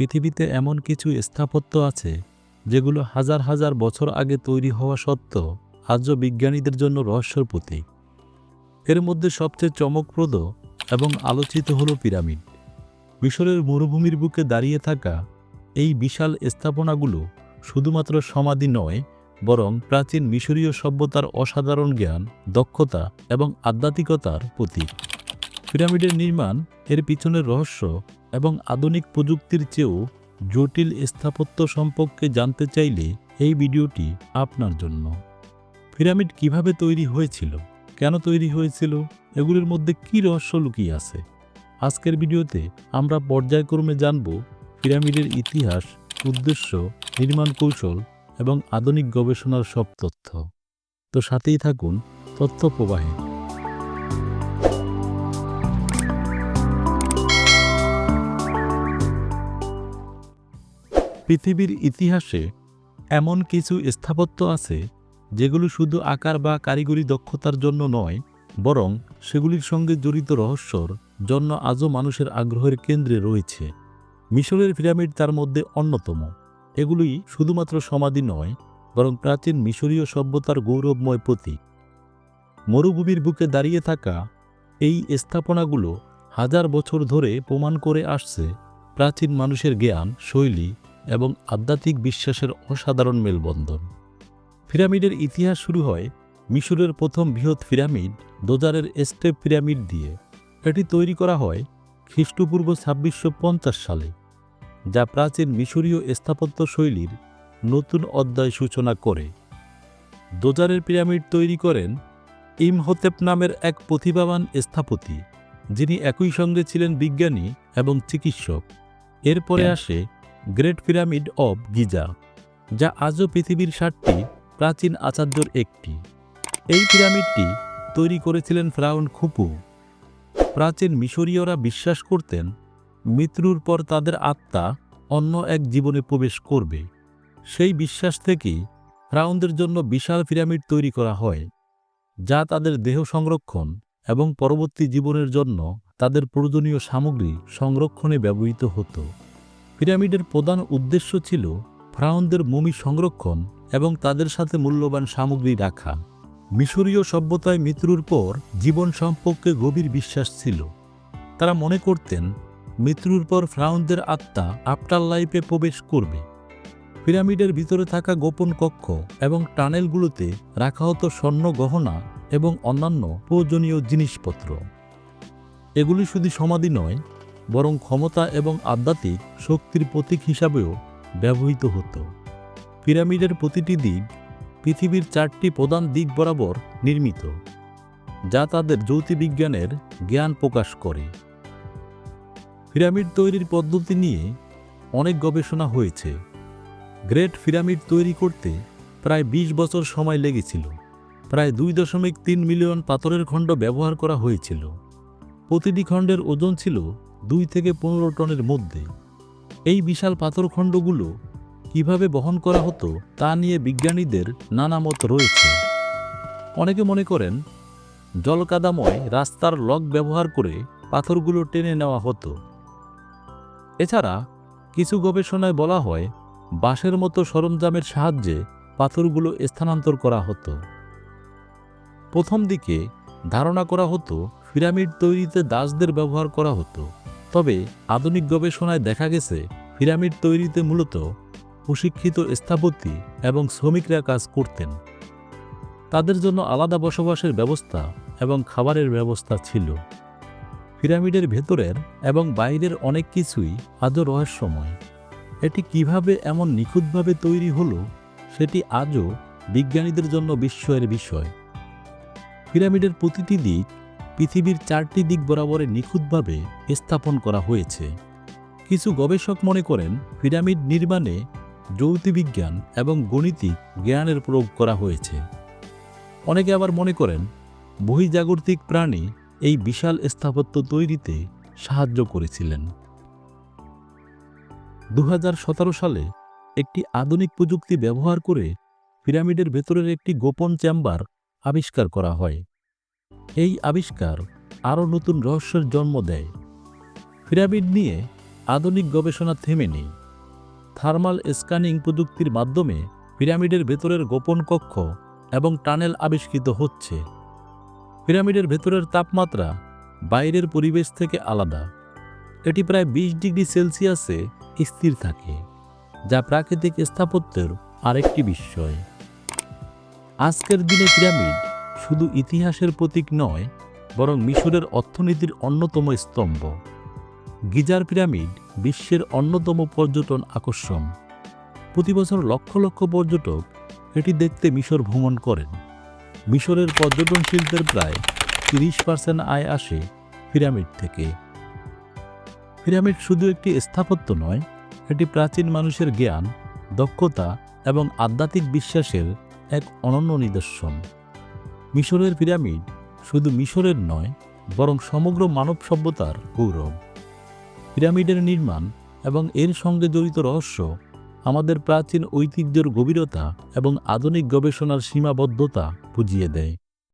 পৃথিবীতে এমন কিছু স্থাপত্য আছে, যেগুলো হাজার হাজার বছর আগে তৈরি হওয়া সত্ত্বেও আজও বিজ্ঞানীদের জন্য রহস্যর প্রতীক। এর মধ্যে সবচেয়ে চমকপ্রদ এবং আলোচিত হল পিরামিড। মিশরের মরুভূমির বুকে দাঁড়িয়ে থাকা এই বিশাল স্থাপনাগুলো শুধুমাত্র সমাধি নয়, বরং প্রাচীন মিশরীয় সভ্যতার অসাধারণ জ্ঞান, দক্ষতা এবং আধ্যাত্মিকতার প্রতীক। পিরামিডের নির্মাণ এর পিছনের রহস্য এবং আধুনিক প্রযুক্তির চেয়েও জটিল স্থাপত্য সম্পর্কে জানতে চাইলে এই ভিডিওটি আপনার জন্য। পিরামিড কীভাবে তৈরি হয়েছিল? কেন তৈরি হয়েছিল? এগুলির মধ্যে কি রহস্য লুকিয়ে আছে? আজকের ভিডিওতে আমরা পর্যায়ক্রমে জানব পিরামিডের ইতিহাস, উদ্দেশ্য, নির্মাণ কৌশল এবং আধুনিক গবেষণার সব তথ্য। তো সাথেই থাকুন তথ্য প্রবাহে। পৃথিবীর ইতিহাসে এমন কিছু স্থাপত্য আছে যেগুলো শুধু আকার বা কারিগরি দক্ষতার জন্য নয়, বরং সেগুলির সঙ্গে জড়িত রহস্যর জন্য আজও মানুষের আগ্রহের কেন্দ্রে রয়েছে। মিশরের পিরামিড তার মধ্যে অন্যতম। এগুলি শুধুমাত্র সমাধি নয়, বরং প্রাচীন মিশরীয় সভ্যতার গৌরবময় প্রতীক। মরুভূমির বুকে দাঁড়িয়ে থাকা এই স্থাপনাগুলো হাজার বছর ধরে প্রমাণ করে আসছে প্রাচীন মানুষের জ্ঞান, শৈলী এবং আধ্যাত্মিক বিশ্বাসের অসাধারণ মেলবন্ধন। পিরামিডের ইতিহাস শুরু হয় মিশরের প্রথম বৃহৎ পিরামিড দোজারের স্টেপ পিরামিড দিয়ে। এটি তৈরি করা হয় খ্রিস্টপূর্ব ছাব্বিশশো সালে যা প্রাচীন মিশরীয় স্থাপত্য শৈলীর নতুন অধ্যায় সূচনা করে। দোজারের পিরামিড তৈরি করেন ইমহোতেপ নামের এক প্রতিভাবান স্থাপতি যিনি একই সঙ্গে ছিলেন বিজ্ঞানী এবং চিকিৎসক। এরপরে আসে গ্রেট পিরামিড অব গিজা, যা আজও পৃথিবীর ষাটটি প্রাচীন আচার্যর একটি। এই পিরামিডটি তৈরি করেছিলেন ফ্রাউন খুপু। প্রাচীন মিশরীয়রা বিশ্বাস করতেন, মৃত্যুর পর তাদের আত্মা অন্য এক জীবনে প্রবেশ করবে। সেই বিশ্বাস থেকেই ফ্রাউনদের জন্য বিশাল পিরামিড তৈরি করা হয়, যা তাদের দেহ সংরক্ষণ এবং পরবর্তী জীবনের জন্য তাদের প্রয়োজনীয় সামগ্রী সংরক্ষণে ব্যবহৃত হতো। পিরামিডের প্রধান উদ্দেশ্য ছিল ফ্রাউনদের মমি সংরক্ষণ এবং তাদের সাথে মূল্যবান সামগ্রী রাখা। মিশরীয় সভ্যতায় মৃত্যুর পর জীবন সম্পর্কে গভীর বিশ্বাস ছিল। তারা মনে করতেন, মৃত্যুর পর ফ্রাউনদের আত্মা আফটার লাইফে প্রবেশ করবে। পিরামিডের ভিতরে থাকা গোপন কক্ষ এবং টানেলগুলোতে রাখা হতো স্বর্ণ গহনা এবং অন্যান্য প্রয়োজনীয় জিনিসপত্র। এগুলি শুধু সমাধি নয় বরং ক্ষমতা এবং আধ্যাত্মিক শক্তির প্রতীক হিসাবেও ব্যবহৃত হতো। পিরামিডের প্রতিটি দিক পৃথিবীর চারটি প্রধান দিক বরাবর নির্মিত, যা তাদের জ্যোতির্বিজ্ঞানের জ্ঞান প্রকাশ করে। পিরামিড তৈরির পদ্ধতি নিয়ে অনেক গবেষণা হয়েছে। গ্রেট পিরামিড তৈরি করতে প্রায় ২০ বছর সময় লেগেছিল। প্রায় দুই দশমিক তিন মিলিয়ন পাথরের খণ্ড ব্যবহার করা হয়েছিল। প্রতিটি খণ্ডের ওজন ছিল দুই থেকে পনেরো টনের মধ্যে। এই বিশাল পাথরখণ্ডগুলো কীভাবে বহন করা হতো তা নিয়ে বিজ্ঞানীদের নানা মত রয়েছে। অনেকে মনে করেন, জলকাদাময় রাস্তার লক ব্যবহার করে পাথরগুলো টেনে নেওয়া হতো। এছাড়া কিছু গবেষণায় বলা হয়, বাঁশের মতো সরঞ্জামের সাহায্যে পাথরগুলো স্থানান্তর করা হতো। প্রথম দিকে ধারণা করা হতো, পিরামিড তৈরিতে দাসদের ব্যবহার করা হতো। তবে আধুনিক গবেষণায় দেখা গেছে, পিরামিড তৈরিতে মূলত প্রশিক্ষিত স্থাপতি এবং শ্রমিকরা কাজ করতেন। তাদের জন্য আলাদা বসবাসের ব্যবস্থা এবং খাবারের ব্যবস্থা ছিল। পিরামিডের ভেতরের এবং বাইরের অনেক কিছুই আজও রহস্যময়। এটি কীভাবে এমন নিখুঁতভাবে তৈরি হলো, সেটি আজও বিজ্ঞানীদের জন্য বিস্ময়ের বিষয়। পিরামিডের প্রতিটি দিক পৃথিবীর চারটি দিক বরাবরে নিখুঁতভাবে স্থাপন করা হয়েছে। কিছু গবেষক মনে করেন, পিরামিড নির্মাণে জ্যোতির্বিজ্ঞান এবং গণিতিক জ্ঞানের প্রয়োগ করা হয়েছে। অনেকে আবার মনে করেন বহিজাগতিক প্রাণী এই বিশাল স্থাপত্য তৈরিতে সাহায্য করেছিলেন। দু হাজার সতেরো সালে একটি আধুনিক প্রযুক্তি ব্যবহার করে পিরামিডের ভেতরের একটি গোপন চেম্বার আবিষ্কার করা হয়। এই আবিষ্কার আরও নতুন রহস্যের জন্ম দেয়। পিরামিড নিয়ে আধুনিক গবেষণা থেমে নেই। থার্মাল স্ক্যানিং প্রযুক্তির মাধ্যমে পিরামিডের ভেতরের গোপন কক্ষ এবং টানেল আবিষ্কৃত হচ্ছে। পিরামিডের ভেতরের তাপমাত্রা বাইরের পরিবেশ থেকে আলাদা। এটি প্রায় বিশ ডিগ্রি সেলসিয়াসে স্থির থাকে, যা প্রাকৃতিক স্থাপত্যের আরেকটি বিস্ময়। আজকের দিনে পিরামিড শুধু ইতিহাসের প্রতীক নয়, বরং মিশরের অর্থনীতির অন্যতম স্তম্ভ। গিজার পিরামিড বিশ্বের অন্যতম পর্যটন আকর্ষণ। প্রতি বছর লক্ষ লক্ষ পর্যটক এটি দেখতে মিশর ভ্রমণ করেন। মিশরের পর্যটন শিল্পের প্রায় তিরিশ পার্সেন্ট আয় আসে পিরামিড থেকে। পিরামিড শুধু একটি স্থাপত্য নয়, এটি প্রাচীন মানুষের জ্ঞান, দক্ষতা এবং আধ্যাত্মিক বিশ্বাসের এক অনন্য নিদর্শন। মিশরের পিরামিড শুধু মিশরের নয়, বরং সমগ্র মানব সভ্যতার গৌরব। পিরামিডের নির্মাণ এবং এর সঙ্গে জড়িত রহস্য, আমাদের প্রাচীন ঐতিহ্যের গভীরতা এবং আধুনিক গবেষণার সীমাবদ্ধতা বুঝিয়ে দেয়।